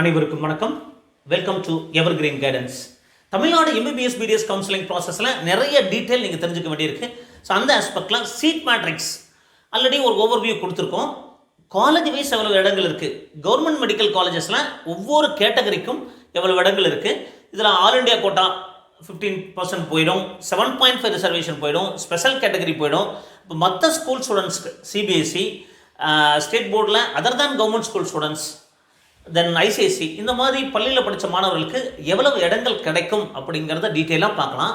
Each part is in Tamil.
அனைவருக்கும் வணக்கம். Welcome to evergreen guidance Tamil Nadu MBBS BDS counselling ப்ராசஸில் நிறைய டீட்டெயில் நீங்கள் தெரிஞ்சுக்க வேண்டியிருக்கு. ஸோ அந்த ஆஸ்பெக்டில் சீட் மேட்ரிக்ஸ் ஆல்ரெடி ஒரு ஓவர்வியூ கொடுத்துருக்கோம். காலேஜ் வைஸ் எவ்வளவு இடங்கள் இருக்குது கவர்மெண்ட் மெடிக்கல் காலேஜஸில் ஒவ்வொரு கேட்டகரிக்கும் எவ்வளவு இடங்கள் இருக்குது இதில் all India quota fifteen percent போயிடும். செவன் பாயிண்ட் ஃபைவ் ரிசர்வேஷன் போயிடும். ஸ்பெஷல் கேட்டகரி போயிடும். இப்போ மற்ற ஸ்கூல் ஸ்டூடெண்ட்ஸ்க்கு சிபிஎஸ்சி ஸ்டேட் போர்டில் அதர் தான் government school students then ICSE இந்த மாதிரி பள்ளியில் படித்த மாணவர்களுக்கு எவ்வளவு இடங்கள் கிடைக்கும் அப்படிங்கிறத டீட்டெயிலாக பார்க்கலாம்.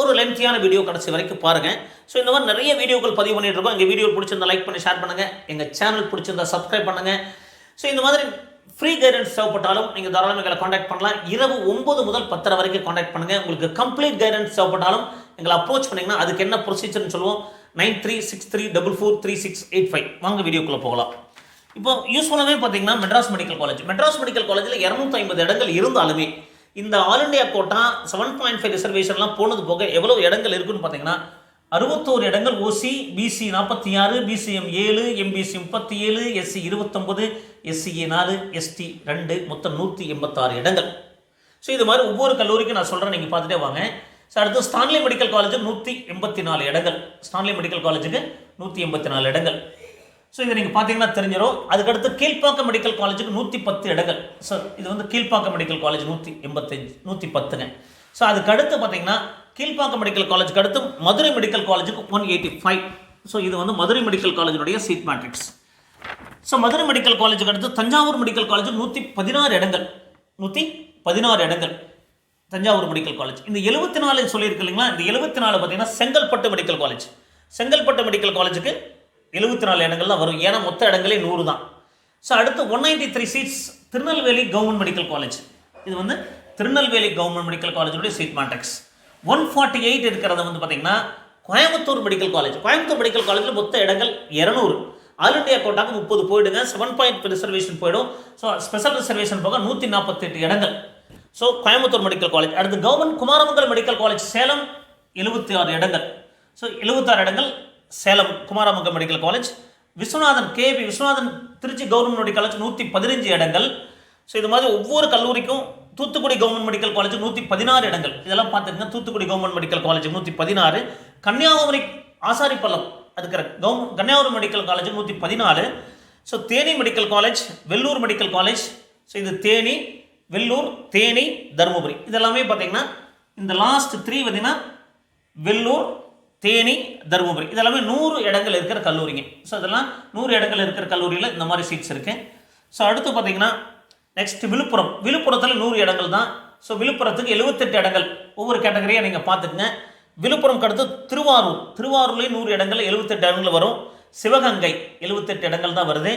ஒரு லென்த்தியான வீடியோ கடைசி வரைக்கும் பாருங்கள் ஸோ இந்த மாதிரி நிறைய வீடியோக்கள் பதிவு பண்ணிட்டு இருக்கோம். எங்கள் வீடியோ பிடிச்சிருந்தா லைக் பண்ணி ஷேர் பண்ணுங்கள் எங்கள் சேனல் பிடிச்சிருந்தா சப்ஸ்கிரைப் பண்ணுங்கள் ஸோ இந்த மாதிரி ஃப்ரீ கைடன்ஸ் தேவைப்பட்டாலும் நீங்கள் தாராளமாக எங்களை காண்டாக்ட் பண்ணலாம். இரவு ஒம்பது முதல் பத்தரை வரைக்கும் காண்டாக்ட் பண்ணுங்கள் உங்களுக்கு கம்ப்ளீட் கைடன்ஸ் தேவைப்பட்டாலும் எங்களை அப்ரோச் பண்ணிங்கன்னா அதுக்கு என்ன ப்ரொசீஜர்னு சொல்லுவோம். Nine three six three double four three six eight five. வாங்க வீடியோக்குள்ளே போகலாம். இப்போ யூஸ்ஃபுல்லாகவே பார்த்தீங்கன்னா Madras medical college Madras medical காலேஜில் இரநூத்தி ஐம்பது இடங்கள் இருந்தாலுமே இந்த all India quota seven point five ரிசர்வேஷன்லாம் போனது போக எவ்வளோ இடங்கள் இருக்குன்னு பார்த்தீங்கன்னா அறுபத்தோரு இடங்கள் ஓசி பிசி நாற்பத்தி ஆறு பிசிஎம் ஏழு எம்பிசி முப்பத்தி ஏழு எஸ்சி இருபத்தொம்பது எஸ்சிஏ நாலு எஸ்டி ரெண்டு மொத்தம் நூற்றி எண்பத்தாறு இடங்கள். ஸோ இது மாதிரி ஒவ்வொரு கல்லூரிக்கும் நான் சொல்கிறேன் நீங்கள் பார்த்துட்டே வாங்க. ஸோ அடுத்து ஸ்டான்லி மெடிக்கல் காலேஜ் நூற்றி எண்பத்தி நாலு இடங்கள். ஸ்டான்லி மெடிக்கல் காலேஜுக்கு நூற்றி எண்பத்தி நாலு இடங்கள். ஸோ இதை நீங்கள் பார்த்தீங்கன்னா தெரிஞ்சிடும் அதுக்கடுத்து கீழ்ப்பாக்கம் மெடிக்கல் காலேஜுக்கு நூற்றி பத்து இடங்கள். ஸோ இது வந்து கீழ்ப்பாக்கம் மெடிக்கல் காலேஜ் நூற்றி எண்பத்தஞ்சு நூற்றி பத்துங்க. ஸோ அதுக்கடுத்து பார்த்தீங்கன்னா கீழ்ப்பாக்கம் மெடிக்கல் காலேஜுக்கு அடுத்து மதுரை மெடிக்கல் காலேஜுக்கு ஒன் எயிட்டி ஃபைவ் ஸோ இது வந்து Madurai medical காலேஜினுடைய seat matrix so Madurai medical காலேஜுக்கு அடுத்து தஞ்சாவூர் மெடிக்கல் காலேஜ் நூற்றி பதினாறு இடங்கள். நூற்றி பதினாறு இடங்கள். தஞ்சாவூர் மெடிக்கல் காலேஜ் இந்த எழுபத்தி நாலு சொல்லியிருக்கு இல்லைங்களா? இந்த எழுபத்தி நாலு பார்த்தீங்கன்னா Chengalpattu medical college Chengalpattu medical காலேஜுக்கு எழுபத்தி நாலு இடங்கள் தான் வரும். ஏன்னா மொத்த இடங்களே நூறு தான். ஸோ அடுத்து one ninety three seats Tirunelveli government medical college இது வந்து Tirunelveli government medical காலேஜுடைய seat matrix one forty eight இருக்கிறத வந்து பார்த்தீங்கன்னா Coimbatore medical college Coimbatore medical காலேஜில் மொத்த இடங்கள் இரநூறு. ஆல் இண்டியா கோட்டாக்கு முப்பது போயிடுங்க. செவன் பாயிண்ட் ரிசர்வேஷன் போயிடும். ஸோ ஸ்பெஷல் ரிசர்வேஷன் போக நூற்றி நாற்பத்தெட்டு இடங்கள். ஸோ கோயம்புத்தூர் மெடிக்கல் காலேஜ் அடுத்து government Kumaramangal medical college Salem எழுபத்தி ஆறு இடங்கள். ஸோ எழுபத்தாறு இடங்கள் Salem Kumaramangal medical college Viswanathan KP Viswanathan Trichy government medical college நூற்றி பதினஞ்சு இடங்கள். ஸோ இது மாதிரி ஒவ்வொரு கல்லூரிக்கும் தூத்துக்குடி கவர்மெண்ட் மெடிக்கல் காலேஜ் நூற்றி பதினாறு இடங்கள். இதெல்லாம் பார்த்துக்கங்க தூத்துக்குடி கவர்மெண்ட் மெடிக்கல் காலேஜ் நூற்றி பதினாறு கன்னியாகுமரி ஆசாரிப்பள்ளம் அதுக்கிற கவர்மெண்ட் கன்னியாகுமரி மெடிக்கல் காலேஜ் நூற்றி பதினாலு. So Theni medical college Vellore medical college. So இது தேனி வெள்ளூர் தேனி தருமபுரி. இதெல்லாமே பார்த்தீங்கன்னா இந்த லாஸ்ட் த்ரீ பார்த்தீங்கன்னா வெள்ளூர் தேனி தருமபுரி. இதெல்லாமே நூறு இடங்கள் இருக்கிற கல்லூரிங்க. ஸோ இதெல்லாம் நூறு இடங்கள் இருக்கிற கல்லூரியில் இந்த மாதிரி சீட்ஸ் இருக்குது ஸோ அடுத்து பார்த்தீங்கன்னா நெக்ஸ்ட் விழுப்புரம். விழுப்புரத்தில் நூறு இடங்கள் தான். ஸோ விழுப்புரத்துக்கு எழுபத்தெட்டு இடங்கள். ஒவ்வொரு கேட்டகரியாக நீங்கள் பார்த்துக்குங்க. விழுப்புரம் அடுத்து திருவாரூர். திருவாரூர்லேயும் நூறு இடங்கள் எழுபத்தெட்டு இடங்கள் வரும். சிவகங்கை எழுபத்தெட்டு இடங்கள் தான் வருது.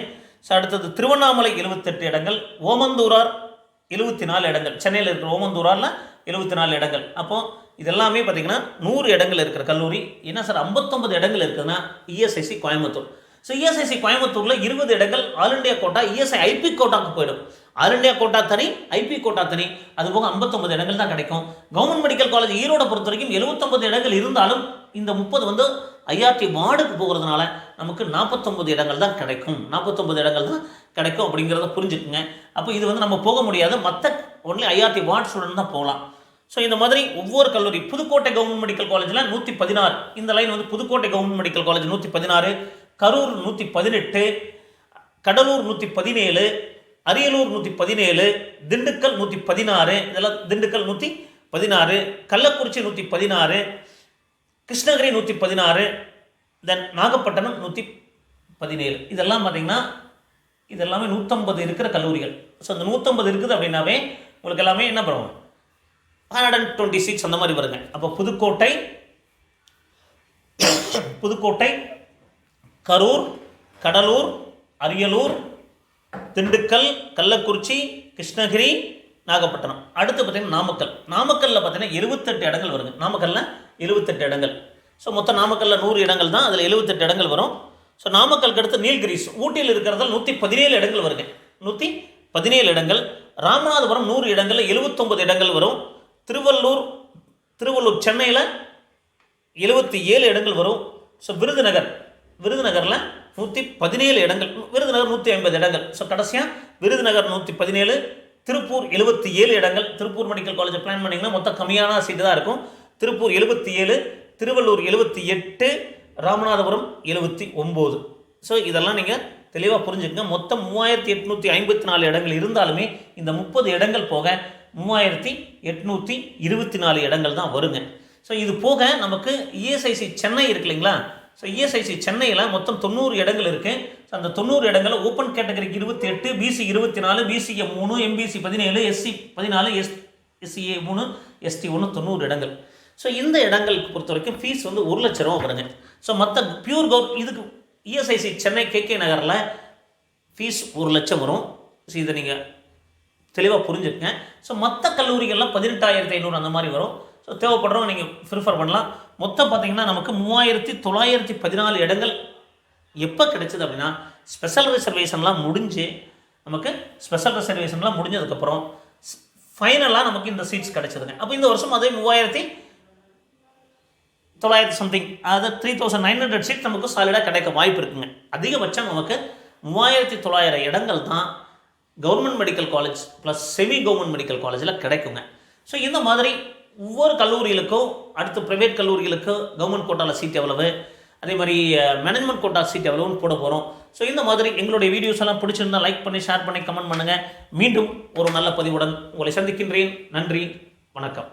ஸோ அடுத்தது திருவண்ணாமலை எழுபத்தெட்டு இடங்கள். ஓமந்தூரார் எழுபத்தி நாலு இடங்கள். சென்னையில் இருக்கிற ஓமந்தூராரில் எழுபத்தி நாலு இடங்கள். அப்போது இதெல்லாமே பார்த்தீங்கன்னா நூறு இடங்கள் இருக்கிற கல்லூரி. என்ன சார்? ஐம்பத்தொம்பது இடங்கள் இருக்குதுன்னா இஎஸ்ஐசி கோயம்புத்தூர். ஸோ இஎஸ்ஐசி கோயம்புத்தூரில் இருபது இடங்கள் all India quota ESI IP கோட்டாக்கு போயிடும். ஆல் இண்டியா கோட்டா தனி ஐபி கோட்டா தனி. அது போக ஐம்பத்தொம்பது இடங்கள் தான் கிடைக்கும். கவர்மெண்ட் மெடிக்கல் காலேஜ் ஈரோடு பொறுத்த வரைக்கும் எழுபத்தொம்பது இடங்கள் இருந்தாலும் இந்த முப்பது வந்து ஐஆர்டி வார்டுக்கு போகிறதுனால நமக்கு நாற்பத்தொம்பது இடங்கள் தான் கிடைக்கும். நாற்பத்தொம்பது இடங்கள் தான் கிடைக்கும் அப்படிங்கிறத புரிஞ்சுக்குங்க. அப்போ இது வந்து நம்ம போக முடியாது. மற்ற ஒன்லி ஐஆர்டி வார்டு ஸ்டூடெண்ட் தான் போகலாம். ஸோ இந்த மாதிரி ஒவ்வொரு கல்லூரி புதுக்கோட்டை கவர்மெண்ட் மெடிக்கல் காலேஜில் நூற்றி பதினாறு இந்த லைன் வந்து புதுக்கோட்டை கவர்மெண்ட் மெடிக்கல் காலேஜ் நூற்றி பதினாறு கரூர் நூற்றி பதினெட்டு கடலூர் நூற்றி பதினேழு அரியலூர் நூற்றி பதினேழு திண்டுக்கல் நூற்றி பதினாறு இதெல்லாம் திண்டுக்கல் நூற்றி பதினாறு கள்ளக்குறிச்சி நூற்றி பதினாறு கிருஷ்ணகிரி நூற்றி பதினாறு தென் நாகப்பட்டினம் நூற்றி பதினேழு இதெல்லாம் பார்த்தீங்கன்னா இதெல்லாமே நூற்றம்பது இருக்கிற கல்லூரிகள். ஸோ அந்த நூற்றம்பது இருக்குது அப்படின்னாவே உங்களுக்கு எல்லாமே என்ன பண்ணுவோம் ஹண்ட்ரட் அண்ட் டுவெண்ட்டி சிக்ஸ் அந்த மாதிரி வருங்க. அப்போ புதுக்கோட்டை புதுக்கோட்டை கரூர் கடலூர் அரியலூர் திண்டுக்கல் கள்ளக்குறிச்சி கிருஷ்ணகிரி நாகப்பட்டினம். அடுத்து பார்த்தீங்கன்னா நாமக்கல். நாமக்கல்லில் பார்த்தீங்கன்னா எழுபத்தெட்டு இடங்கள் வருங்க. நாமக்கல்லில் எழுபத்தெட்டு இடங்கள். ஸோ மொத்தம் நாமக்கல்லில் நூறு இடங்கள் தான். அதில் எழுபத்தெட்டு இடங்கள் வரும். ஸோ நாமக்கலுக்கு அடுத்து நீல்கிரிஸ். ஊட்டியில் இருக்கிறதால் நூற்றி பதினேழு இடங்கள் வருங்க. நூற்றி பதினேழு இடங்கள். ராமநாதபுரம் நூறு இடங்களில் எழுபத்தொம்பது இடங்கள் வரும். திருவள்ளூர் திருவள்ளூர் சென்னையில் எழுபத்தி ஏழு இடங்கள் வரும். ஸோ விருதுநகர் விருதுநகரில் நூற்றி பதினேழு இடங்கள். விருதுநகர் நூற்றி ஐம்பது இடங்கள். ஸோ கடைசியாக விருதுநகர் நூற்றி பதினேழு திருப்பூர் எழுபத்தி ஏழு இடங்கள். திருப்பூர் மெடிக்கல் காலேஜ் பிளான் பண்ணிங்கன்னா மொத்தம் கம்மியான சீட்டு தான் இருக்கும். திருப்பூர் எழுபத்தி ஏழு திருவள்ளூர் எழுபத்தி எட்டு ராமநாதபுரம் எழுபத்தி ஒம்பது. ஸோ இதெல்லாம் நீங்கள் தெளிவாக புரிஞ்சுக்கங்க. மொத்தம் மூவாயிரத்தி எட்நூற்றி ஐம்பத்தி நாலு இடங்கள் இருந்தாலுமே இந்த முப்பது இடங்கள் போக மூவாயிரத்தி எட்நூற்றி இருபத்தி நாலு இடங்கள் தான் வருங்க. ஸோ இது போக நமக்கு இஎஸ்ஐசி சென்னை இருக்கு இல்லைங்களா? ஸோ இஎஸ்ஐசி சென்னையில் மொத்தம் தொண்ணூறு இடங்கள் இருக்குது ஸோ அந்த தொண்ணூறு இடங்களில் ஓப்பன் கேட்டகரிக்கு இருபத்தி எட்டு பிசி இருபத்தி நாலு பிசிஏ மூணு எம்பிசி பதினேழு எஸ்சி பதினாலு எஸ் எஸ்சிஏ மூணு எஸ்டி ஒன்று தொண்ணூறு இடங்கள். ஸோ இந்த இடங்களுக்கு பொறுத்த வரைக்கும் ஃபீஸ் வந்து ஒரு லட்ச ரூபா வருங்க. ஸோ மற்ற பியூர் கவர் இதுக்கு இஎஸ்ஐசி சென்னை கேகே நகரில் ஃபீஸ் ஒரு லட்சம் வரும். ஸோ இதை நீங்கள் தெளிவாக புரிஞ்சுக்கங்க ஸோ மற்ற கல்லூரிகள்லாம் பதினெட்டாயிரத்தி ஐநூறு அந்த மாதிரி வரும். ஸோ தேவைப்படுறவங்க நீங்கள் ப்ரிஃபர் பண்ணலாம். மொத்தம் பார்த்தீங்கன்னா நமக்கு மூவாயிரத்தி தொள்ளாயிரத்தி பதினாலு இடங்கள் எப்போ கிடைச்சிது அப்படின்னா ஸ்பெஷல் ரிசர்வேஷன்லாம் முடிஞ்சு நமக்கு ஸ்பெஷல் ரிசர்வேஷன்லாம் முடிஞ்சதுக்கப்புறம் ஃபைனலாக நமக்கு இந்த சீட்ஸ் கிடைச்சதுங்க. அப்போ இந்த வருஷம் அதே மூவாயிரத்தி தொள்ளாயிரத்தி சம்திங் அதாவது three thousand nine hundred seat நமக்கு சாலிடாக கிடைக்க வாய்ப்பு இருக்குங்க. அதிகபட்சம் நமக்கு மூவாயிரத்தி தொள்ளாயிரம் இடங்கள் தான் government medical college plus semi government medical காலேஜில் கிடைக்குங்க. ஸோ இந்த மாதிரி ஒவ்வொரு கல்லூரிகளுக்கும் அடுத்து ப்ரைவேட் கல்லூரிகளுக்கு கவர்மெண்ட் கோட்டாவில் சீட் எவ்வளவு? அதே மாதிரி மேனேஜ்மெண்ட் கோட்டா சீட் எவ்வளோன்னு போட போகிறோம் ஸோ இந்த மாதிரி எங்களுடைய வீடியோஸ் எல்லாம் பிடிச்சிருந்தா லைக் பண்ணி ஷேர் பண்ணி கமெண்ட் பண்ணுங்கள் மீண்டும் ஒரு நல்ல பதிவுடன் உங்களை சந்திக்கின்றேன். நன்றி. வணக்கம்.